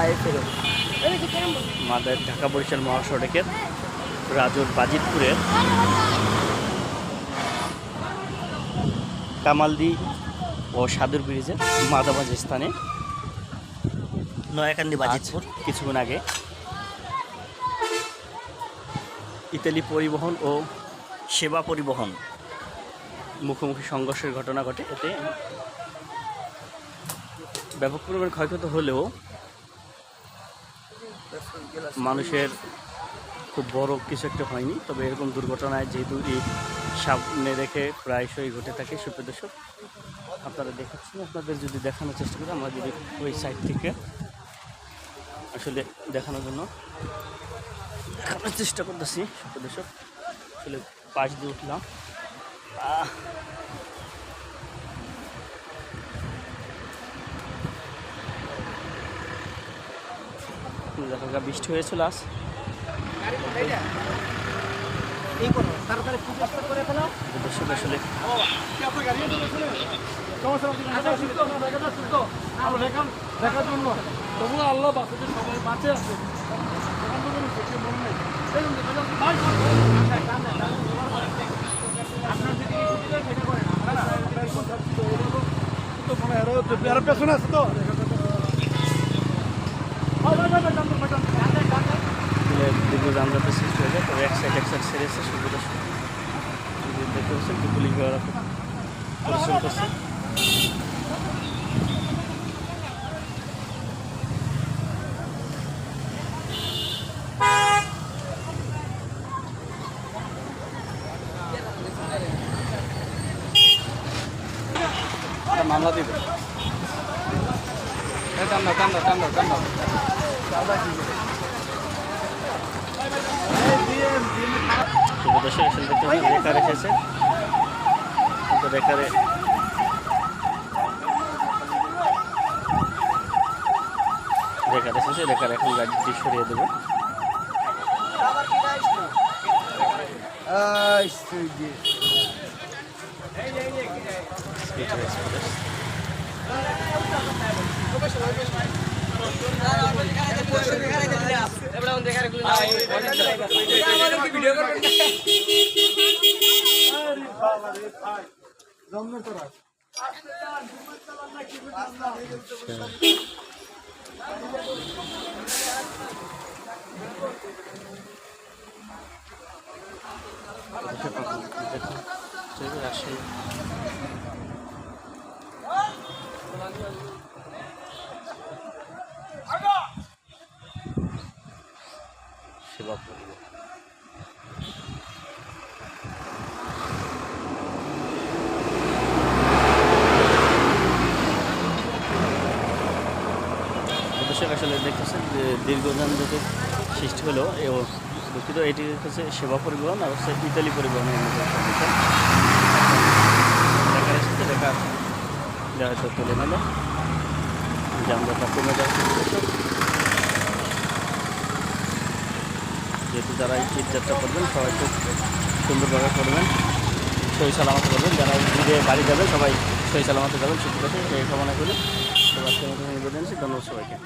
আয় ফেরত মাদার ঢাকা বরিশাল মহাসড়কের রাজুর বাজিতপুরের কামালদি ও সাদুর ব্রিজের মাদাবাজ স্থানে নয়াকান্দি বাজিতপুর। কিছুক্ষণ আগে ইতালি পরিবহন ও সেবা পরিবহন মুখোমুখি সংঘর্ষের ঘটনা ঘটে। এতে ব্যাপক পরিমাণ ক্ষয়ক্ষতি হলেও মানুষের খুব বড় কিছু একটা হয়নি, তবে এরকম দুর্ঘটনায় যেহেতু এই সামনে রেখে প্রায়শই ঘটে থাকে সুপ্রদর্শক আপনারা দেখাচ্ছেন আপনাদের যদি দেখানোর চেষ্টা করি, আমরা যদি ওই সাইড থেকে আসলে দেখানোর জন্য দেখানোর চেষ্টা করতেছি সুপ্রদর্শক আসলে পাশ দিয়ে উঠলাম। বৃষ্টি হয়েছিল আজ দর্শক আসলে দেখার জন্য তবু আল্লাহ সবাই বাঁচে আছে মন আপনার যদি কিছু সেটা করেন। মনে হয় পেছনে আছে তো যানজটের সৃষ্টি হয়ে যায় তবে এক সাইড এক সাইড সেরেছে সুবিধা দেখতে পাচ্ছেন কি পুলিশ ব্যবহার পরিশ্রম করছে। মামলা দিবে। টান দাও টান দাও আসলে দেখতে পাচ্ছেন রেখা রেখেছে কিন্তু রেখারে রেখা রেখেছে রেখার এখন গাড়িটি সরিয়ে দেবে। Speed Express। সেবা দর্শক আসলে দেখতেছেন যে দীর্ঘদিন যদি সৃষ্টি হলো এবং দুঃখিত, এটি হচ্ছে সেবা পরিবহন আর হচ্ছে ইতালি পরিবহনের। ঢাকার এসেছে ঢাকা যা তুলে নিল যানজটটা কমে যাবে দর্শক যেহেতু যারা এই যাত্রা করবেন, সবাই খুব সুন্দরভাবে করবেন। সই সালামতে করবেন। যারা নিজে বাড়ি যাবেন, সবাই সই সালামতে যাবেন সুন্দর এই কামনা করি। সবার সঙ্গে নিবেদন সবাইকে।